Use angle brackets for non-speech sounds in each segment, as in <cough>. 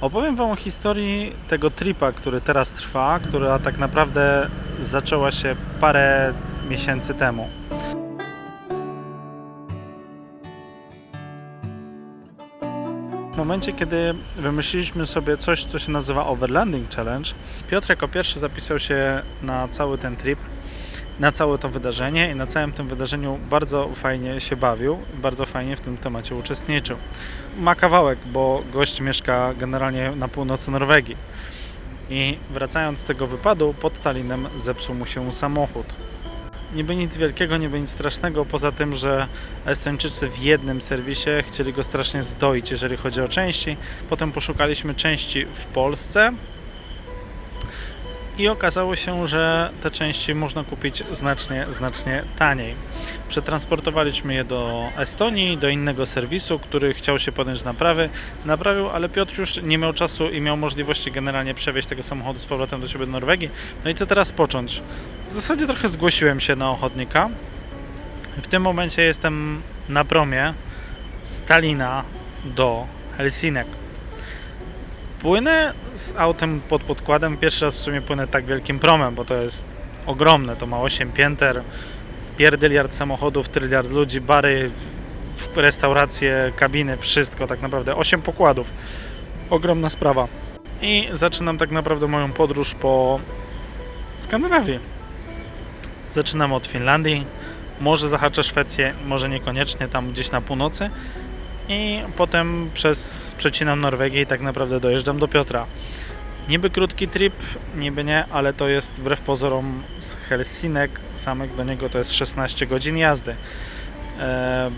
Opowiem Wam o historii tego tripa, który teraz trwa, która tak naprawdę zaczęła się parę miesięcy temu. W momencie, kiedy wymyśliliśmy sobie coś, co się nazywa Overlanding Challenge, Piotr jako pierwszy zapisał się na cały ten trip, na całe to wydarzenie i na całym tym wydarzeniu bardzo fajnie się bawił, bardzo fajnie w tym temacie uczestniczył. Ma kawałek, bo gość mieszka generalnie na północy Norwegii. I wracając z tego wypadu, pod Tallinem zepsuł mu się samochód. Niby nic wielkiego, niby nic strasznego, poza tym, że Estończycy w jednym serwisie chcieli go strasznie zdoić, jeżeli chodzi o części. Potem poszukaliśmy części w Polsce i okazało się, że te części można kupić znacznie, znacznie taniej. Przetransportowaliśmy je do Estonii, do innego serwisu, który chciał się podjąć naprawy. Naprawił, ale Piotr już nie miał czasu i miał możliwości generalnie przewieźć tego samochodu z powrotem do siebie do Norwegii. No i co teraz począć? W zasadzie trochę zgłosiłem się na ochotnika. W tym momencie jestem na promie z Talina do Helsinek. Płynę z autem pod podkładem. Pierwszy raz w sumie płynę tak wielkim promem, bo to jest ogromne. To ma 8 pięter, pierdyliard samochodów, tryliard ludzi, bary, restauracje, kabiny, wszystko tak naprawdę. 8 pokładów. Ogromna sprawa. I zaczynam tak naprawdę moją podróż po Skandynawii. Zaczynam od Finlandii, może zahaczę Szwecję, może niekoniecznie, tam gdzieś na północy. I potem przez przecinam Norwegię i tak naprawdę dojeżdżam do Piotra. Niby krótki trip, niby nie, ale to jest wbrew pozorom z Helsinek samych do niego to jest 16 godzin jazdy. E,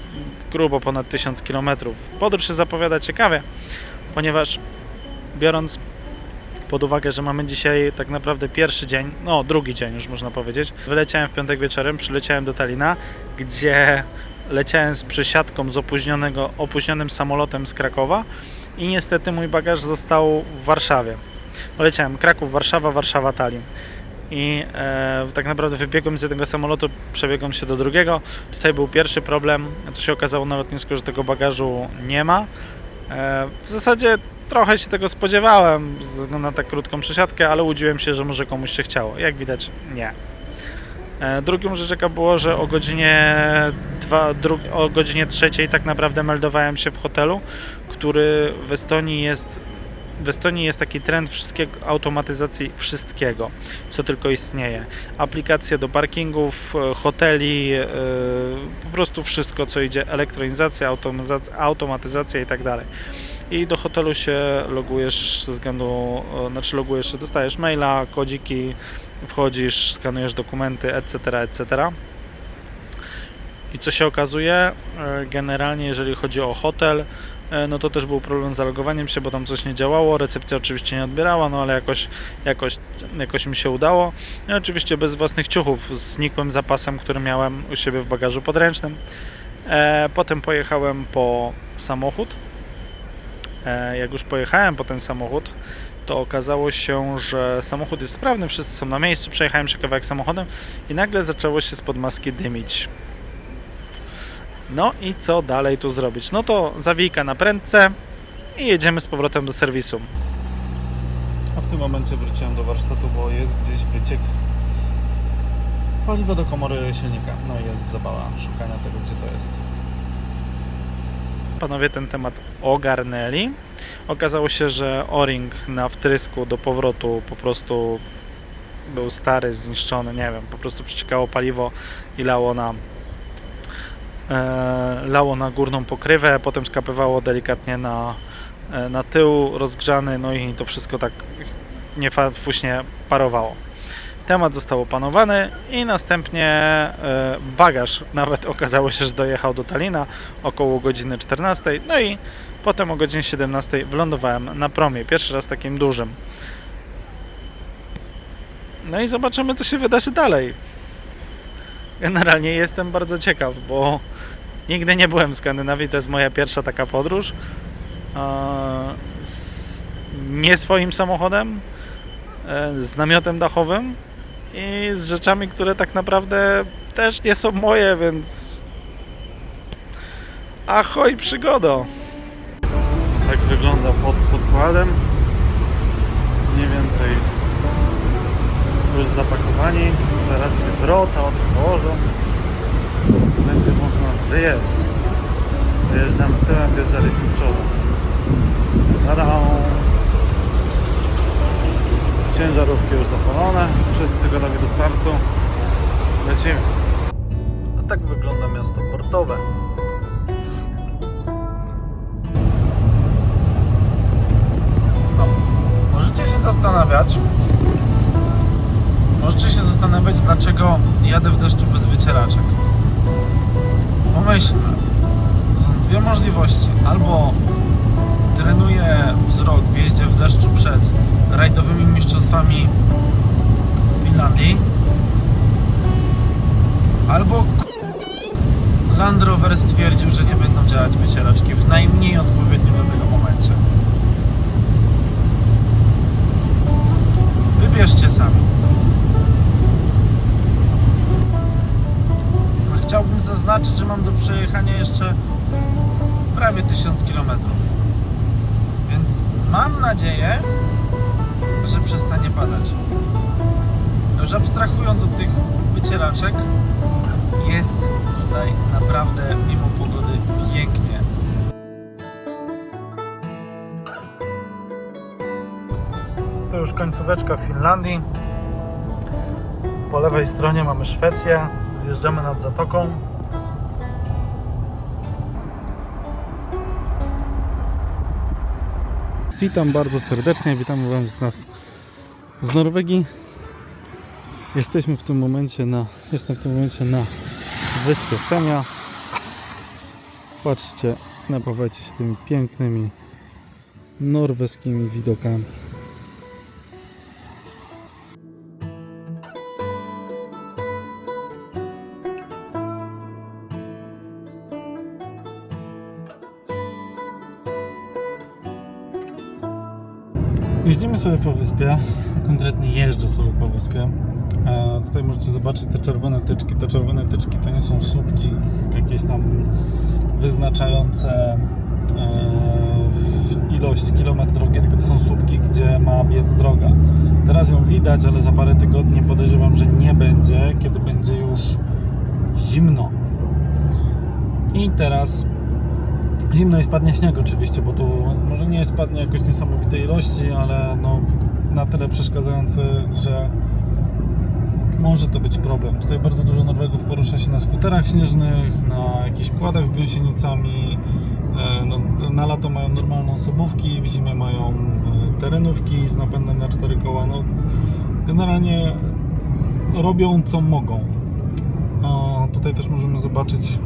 grubo ponad 1000 km. Podróż się zapowiada ciekawie, ponieważ biorąc pod uwagę, że mamy dzisiaj tak naprawdę pierwszy dzień, no drugi dzień już można powiedzieć. Wyleciałem w piątek wieczorem, przyleciałem do Talina, gdzie leciałem z przesiadką z opóźnionego, opóźnionym samolotem z Krakowa i niestety mój bagaż został w Warszawie. Poleciałem Kraków, Warszawa, Warszawa, Tallin. I e, tak naprawdę wybiegłem z jednego samolotu, przebiegłem się do drugiego. Tutaj był pierwszy problem, co się okazało na lotnisku, że tego bagażu nie ma. E, w zasadzie trochę się tego spodziewałem ze względu na tak krótką przesiadkę, ale łudziłem się, że może komuś się chciało. Jak widać, nie. E, Drugą rzecz jaka było, że o godzinie, dwa, o godzinie trzeciej tak naprawdę meldowałem się w hotelu, który w Estonii jest w Estonii jest taki trend wszystkiego, automatyzacji wszystkiego, co tylko istnieje. Aplikacje do parkingów, e, hoteli, e, po prostu wszystko, co idzie, elektronizacja, automatyzacja, automatyzacja i tak dalej. I do hotelu się logujesz ze względu, e, znaczy logujesz dostajesz maila, kodziki, wchodzisz, skanujesz dokumenty, etc., etc. I co się okazuje, e, generalnie jeżeli chodzi o hotel, e, no to też był problem z zalogowaniem się, bo tam coś nie działało, recepcja oczywiście nie odbierała, no ale jakoś, jakoś, jakoś mi się udało. I oczywiście bez własnych ciuchów, z znikłym zapasem, który miałem u siebie w bagażu podręcznym. E, Potem pojechałem po samochód. Jak już pojechałem po ten samochód, to okazało się, że samochód jest sprawny, wszyscy są na miejscu, przejechałem się kawałek samochodem i nagle zaczęło się spod maski dymić. No i co dalej tu zrobić? No to zawijka na prędce i jedziemy z powrotem do serwisu. A w tym momencie wróciłem do warsztatu, bo jest gdzieś wyciek paliwa do komory silnika. No i jest zabawa szukania tego, gdzie to jest. Panowie ten temat ogarnęli. Okazało się, że o-ring na wtrysku do powrotu po prostu był stary, zniszczony, nie wiem, po prostu przeciekało paliwo i lało na lało na górną pokrywę, potem skapywało delikatnie na, e, na tył rozgrzany, no i to wszystko tak niefuśnie parowało. Temat został opanowany i następnie e, bagaż nawet <laughs> okazało się, że dojechał do Talina około godziny 14, no i potem o godzinie 17 wylądowałem na promie, pierwszy raz takim dużym. No i zobaczymy, co się wydarzy dalej. Generalnie jestem bardzo ciekaw, bo nigdy nie byłem w Skandynawii, to jest moja pierwsza taka podróż. Z nie swoim samochodem, e, z namiotem dachowym i z rzeczami, które tak naprawdę też nie są moje, więc ahoj przygodo! Tak wygląda pod podkładem. Teraz się wrota otworzą. Będzie można wyjeżdżać. Wyjeżdżamy tyłem, wjeżdżaliśmy przodem. Tada! Ciężarówki już zapalone. Wszyscy gotowi do startu. Lecimy. A tak wygląda miasto portowe. No, możecie się zastanawiać, możecie się zastanawiać, dlaczego jadę w deszczu bez wycieraczek. Pomyślmy, są dwie możliwości. Albo trenuję wzrok w jeździe w deszczu przed rajdowymi mistrzostwami Finlandii, albo Land Rover stwierdził, że nie będą działać wycieraczki w najmniej odpowiednim do tego momencie. Wybierzcie sami. Chciałbym zaznaczyć, że mam do przejechania jeszcze prawie 1000 km. Więc mam nadzieję, że przestanie padać. Już abstrahując od tych wycieraczek, jest tutaj naprawdę mimo pogody pięknie. To już końcóweczka Finlandii. Po lewej stronie mamy Szwecję. Zjeżdżamy nad zatoką. Witam bardzo serdecznie, witamy Wam z nas z Norwegii. Jesteśmy w tym momencie na, jestem w tym momencie na wyspie Semia. Patrzcie, napawajcie się tymi pięknymi norweskimi widokami. Jeździmy sobie po wyspie, konkretnie jeżdżę sobie po wyspie. E, tutaj możecie zobaczyć te czerwone tyczki. Te czerwone tyczki to nie są słupki jakieś tam wyznaczające e, ilość kilometr drogi, tylko to są słupki, gdzie ma biec droga. Teraz ją widać, ale za parę tygodni podejrzewam, że nie będzie, kiedy będzie już zimno. I teraz zimno i spadnie śnieg oczywiście, bo tu może nie spadnie jakoś niesamowitej ilości, ale no na tyle przeszkadzający, że może to być problem. Tutaj bardzo dużo Norwegów porusza się na skuterach śnieżnych, na jakichś kładach z gąsienicami. E, No, na lato mają normalne osobówki, w zimie mają e, terenówki z napędem na cztery koła. No, generalnie robią co mogą. A tutaj też możemy zobaczyć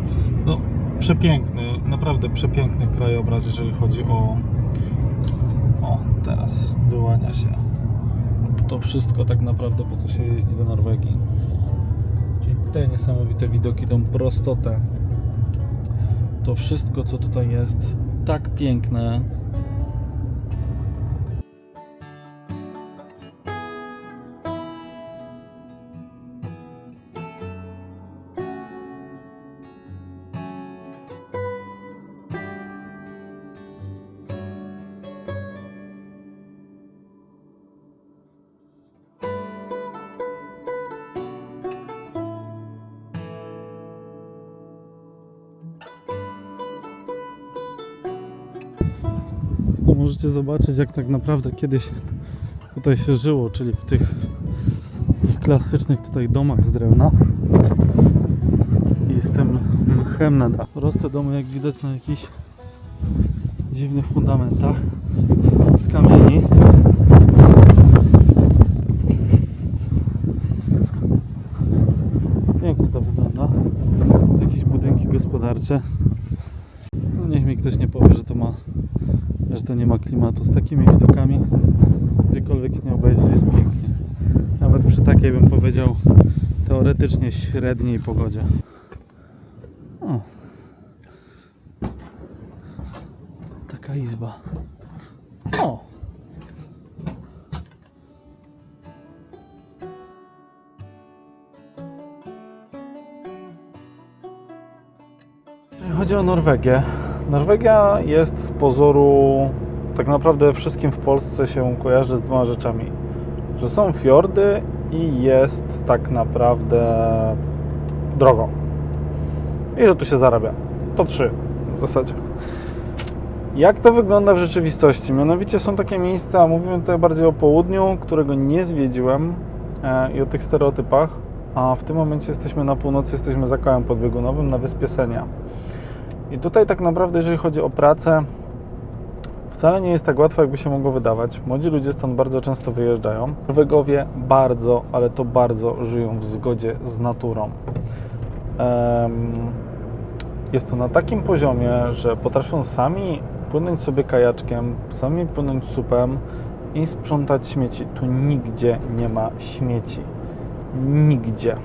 no, przepiękny, naprawdę przepiękny krajobraz, jeżeli chodzi o. O, teraz wyłania się to wszystko tak naprawdę po co się jeździ do Norwegii. Czyli te niesamowite widoki, tą prostotę. To wszystko co tutaj jest tak piękne. Możecie zobaczyć jak tak naprawdę kiedyś tutaj się żyło, czyli w tych, tych klasycznych tutaj domach z drewna i z tym mchem na dach. Proste domy jak widać na jakichś dziwnych fundamentach z kamieni. Pięknie to wygląda. Jakieś budynki gospodarcze. No niech mi ktoś nie powie, że to ma że to nie ma klimatu. Z takimi widokami, gdziekolwiek się nie obejrzy, jest pięknie. Nawet przy takiej bym powiedział teoretycznie średniej pogodzie. O. Taka izba. O. Chodzi o Norwegię, Norwegia jest z pozoru tak naprawdę wszystkim w Polsce się kojarzy z dwoma rzeczami. Że są fiordy i jest tak naprawdę drogo. I że tu się zarabia. To trzy w zasadzie. Jak to wygląda w rzeczywistości? Mianowicie są takie miejsca, mówimy tutaj bardziej o południu, którego nie zwiedziłem e, i o tych stereotypach, a w tym momencie jesteśmy na północy, jesteśmy za kołem podbiegunowym na wyspie Senia. I tutaj tak naprawdę, jeżeli chodzi o pracę, wcale nie jest tak łatwo, jakby się mogło wydawać. Młodzi ludzie stąd bardzo często wyjeżdżają. Norwegowie bardzo, ale to bardzo żyją w zgodzie z naturą. Jest to na takim poziomie, że potrafią sami płynąć sobie kajaczkiem, sami płynąć supem i sprzątać śmieci. Tu nigdzie nie ma śmieci. Nigdzie.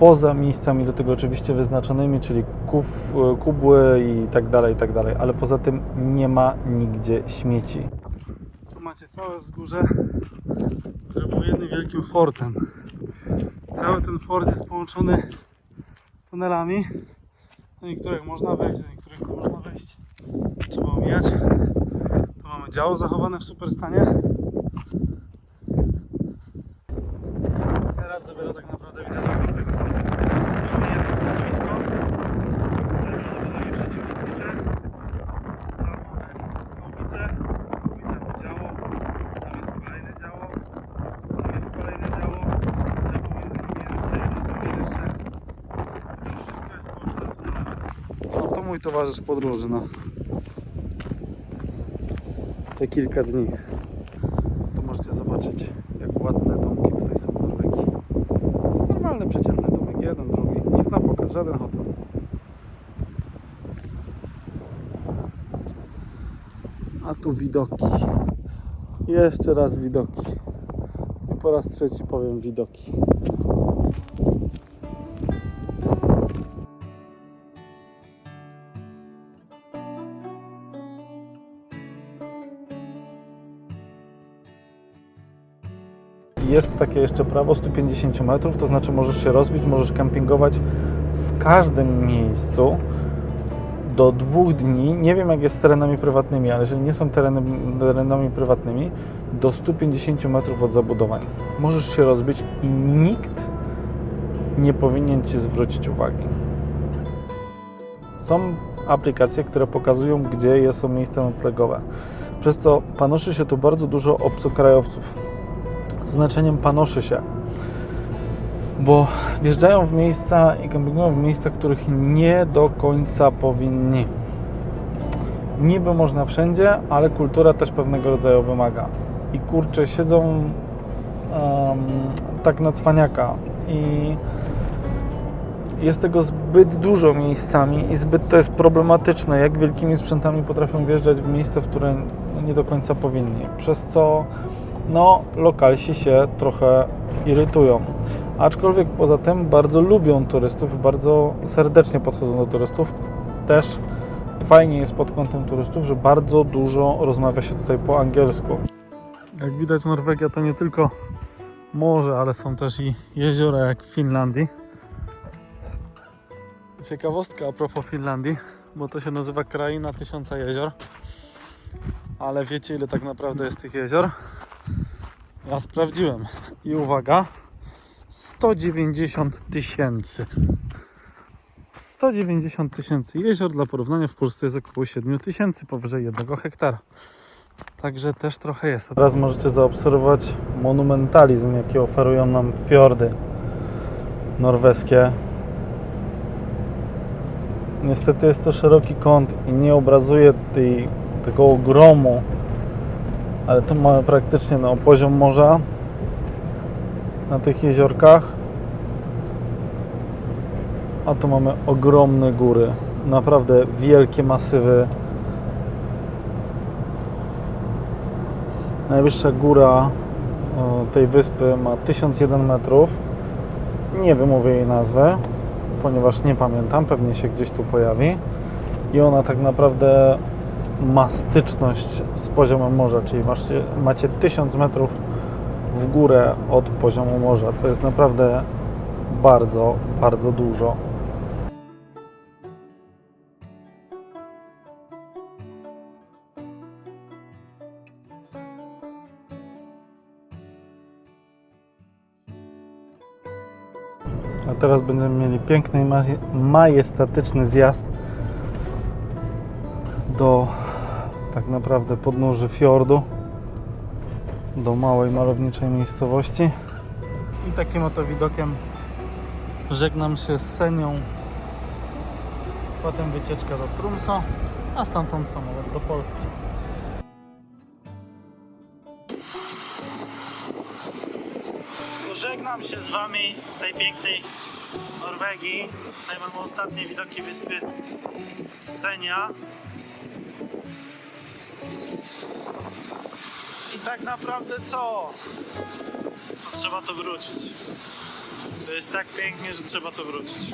Poza miejscami do tego oczywiście wyznaczonymi, czyli kuf, kubły i tak dalej, i tak dalej, ale poza tym nie ma nigdzie śmieci. Tu macie całe wzgórze, które było jednym wielkim fortem. Cały ten fort jest połączony tunelami, do niektórych można wejść, do niektórych nie można wejść. Trzeba omijać. Tu mamy działo zachowane w super stanie. Teraz dopiero tak naprawdę widać ogrom tego fortu. Mamy jedno stanowisko. Najprawdopodobniej przeciwlotnicze. Tam mamy ołbicę. Ołbica to działo. Tam jest kolejne działo. Tam jest kolejne działo. Tam pomiędzy nimi jest jeszcze jedno. Tam jest jeszcze i to wszystko jest połączone tunelami. No to mój towarzysz podróży, no. Te kilka dni. To możecie zobaczyć, jak ładne domki tutaj są w Norwegii. Jest normalny, przeciętny domek, jeden, drugi. Nic na pokaz, żaden hotel. A tu widoki. Jeszcze raz widoki. I po raz trzeci powiem widoki. Jest takie jeszcze prawo 150 metrów, to znaczy możesz się rozbić, możesz kempingować w każdym miejscu do dwóch dni. Nie wiem jak jest z terenami prywatnymi, ale jeżeli nie są tereny, terenami prywatnymi, do 150 metrów od zabudowań. Możesz się rozbić i nikt nie powinien Ci zwrócić uwagi. Są aplikacje, które pokazują, gdzie są miejsca noclegowe. Przez co panoszy się tu bardzo dużo obcokrajowców znaczeniem panoszy się. Bo wjeżdżają w miejsca i kempingują w miejscach, których nie do końca powinni. Niby można wszędzie, ale kultura też pewnego rodzaju wymaga. I kurczę, siedzą um, tak na cwaniaka i jest tego zbyt dużo miejscami i zbyt to jest problematyczne, jak wielkimi sprzętami potrafią wjeżdżać w miejsca, w które nie do końca powinni. Przez co no, lokalsi się trochę irytują. Aczkolwiek poza tym bardzo lubią turystów, bardzo serdecznie podchodzą do turystów. Też fajnie jest pod kątem turystów, że bardzo dużo rozmawia się tutaj po angielsku. Jak widać, Norwegia to nie tylko morze, ale są też i jeziora jak w Finlandii. Ciekawostka a propos Finlandii, bo to się nazywa Kraina Tysiąca Jezior. Ale wiecie, ile tak naprawdę jest tych jezior? Ja sprawdziłem i uwaga, 190 tysięcy. 190 tysięcy jezior dla porównania w Polsce jest około 7 tysięcy powyżej 1 hektara. Także też trochę jest. Teraz możecie zaobserwować monumentalizm, jaki oferują nam fiordy norweskie. Niestety jest to szeroki kąt i nie obrazuje tej, tego ogromu ale tu mamy praktycznie no, poziom morza na tych jeziorkach. A tu mamy ogromne góry. Naprawdę wielkie masywy. Najwyższa góra tej wyspy ma 1001 metrów. Nie wymówię jej nazwy ponieważ nie pamiętam, pewnie się gdzieś tu pojawi. I ona tak naprawdę ma styczność z poziomem morza, czyli macie, macie 1000 metrów w górę od poziomu morza, co jest naprawdę bardzo, bardzo dużo. A teraz będziemy mieli piękny, majestatyczny zjazd do tak naprawdę podnóży fiordu, do małej malowniczej miejscowości. I takim oto widokiem żegnam się z Senią. Potem wycieczka do Trumso, a stamtąd samolot do Polski. Żegnam się z Wami z tej pięknej Norwegii. Tutaj mamy ostatnie widoki wyspy Senia. I tak naprawdę co? Trzeba to wrócić. To jest tak pięknie, że trzeba to wrócić.